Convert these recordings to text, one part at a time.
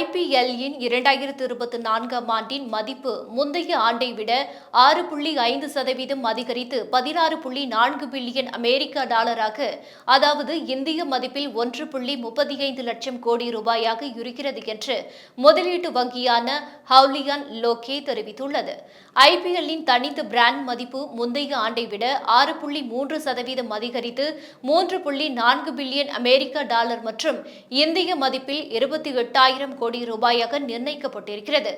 ஐபிஎல்லின் இரண்டாயிரத்து இருபத்தி நான்காம் ஆண்டின் மதிப்பு முந்தைய ஆண்டை விட ஆறு புள்ளி ஐந்து சதவீதம் அதிகரித்து பதினாறு புள்ளி நான்கு பில்லியன் அமெரிக்க டாலராக அதாவது இந்திய மதிப்பில் ஒன்று புள்ளி முப்பத்தி ஐந்து லட்சம் கோடி ரூபாயாக இருக்கிறது என்று முதலீட்டு வங்கியான ஹவுலியான் லோகே தெரிவித்துள்ளது. ஐபிஎல்லின் தனித்த பிராண்ட் மதிப்பு முந்தைய ஆண்டை விட ஆறு புள்ளி மூன்று சதவீதம் அதிகரித்து மூன்று புள்ளி நான்கு பில்லியன் அமெரிக்க டாலர் மற்றும் இந்திய மதிப்பில் இருபத்தி எட்டாயிரம் கோடி கோடி ரூபாயாக நிர்ணயிக்கப்பட்டிருக்கிறது.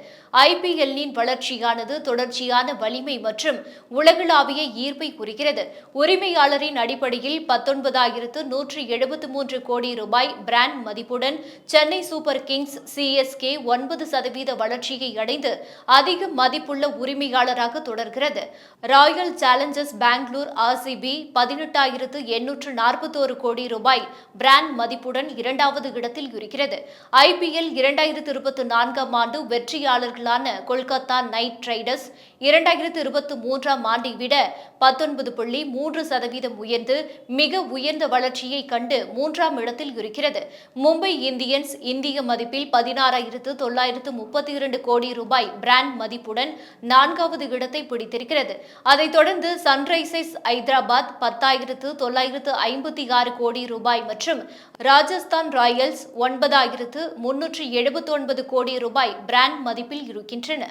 ஐபிஎல்லின் வளர்ச்சியானது தொடர்ச்சியான வலிமை மற்றும் உலகளாவிய ஈர்ப்பை குறிக்கிறது. உரிமையாளரின் அடிப்படையில் பத்தொன்பதாயிரத்து நூற்றி எழுபத்து மூன்று கோடி ரூபாய் பிராண்ட் மதிப்புடன் சென்னை சூப்பர் கிங்ஸ் சிஎஸ்கே ஒன்பது சதவீத வளர்ச்சியை அடைந்து அதிக மதிப்புள்ள உரிமையாளராக தொடர்கிறது. ராயல் சேலஞ்சர்ஸ் பெங்களூர் ஆர்சிபி பதினெட்டாயிரத்து எண்ணூற்று நாற்பத்தோரு கோடி ரூபாய் பிராண்ட் மதிப்புடன் இரண்டாவது இடத்தில் இருக்கிறது. ஐபிஎல் இரண்டாயிரத்து இருபத்தி நான்காம் ஆண்டு வெற்றியாளர்களான கொல்கத்தா நைட் ரைடர்ஸ் இரண்டாயிரத்து இருபத்தி மூன்றாம் ஆண்டை விட பத்தொன்பது புள்ளி மூன்று சதவீதம் உயர்ந்து மிக உயர்ந்த வளர்ச்சியை கண்டு மூன்றாம் இடத்தில் இருக்கிறது. மும்பை இந்தியன்ஸ் இந்திய மதிப்பில் பதினாறாயிரத்து தொள்ளாயிரத்து முப்பத்தி இரண்டு கோடி ரூபாய் பிராண்ட் மதிப்புடன் நான்காவது இடத்தை பிடித்திருக்கிறது. அதைத் தொடர்ந்து சன்ரைசர்ஸ் ஐதராபாத் பத்தாயிரத்து தொள்ளாயிரத்து ஐம்பத்தி ஆறு கோடி ரூபாய் மற்றும் ராஜஸ்தான் ராயல்ஸ் ஒன்பதாயிரத்து முன்னூற்றி எழுபத்தொன்பது கோடி ரூபாய் பிராண்ட் மதிப்பில் இருக்கின்றன.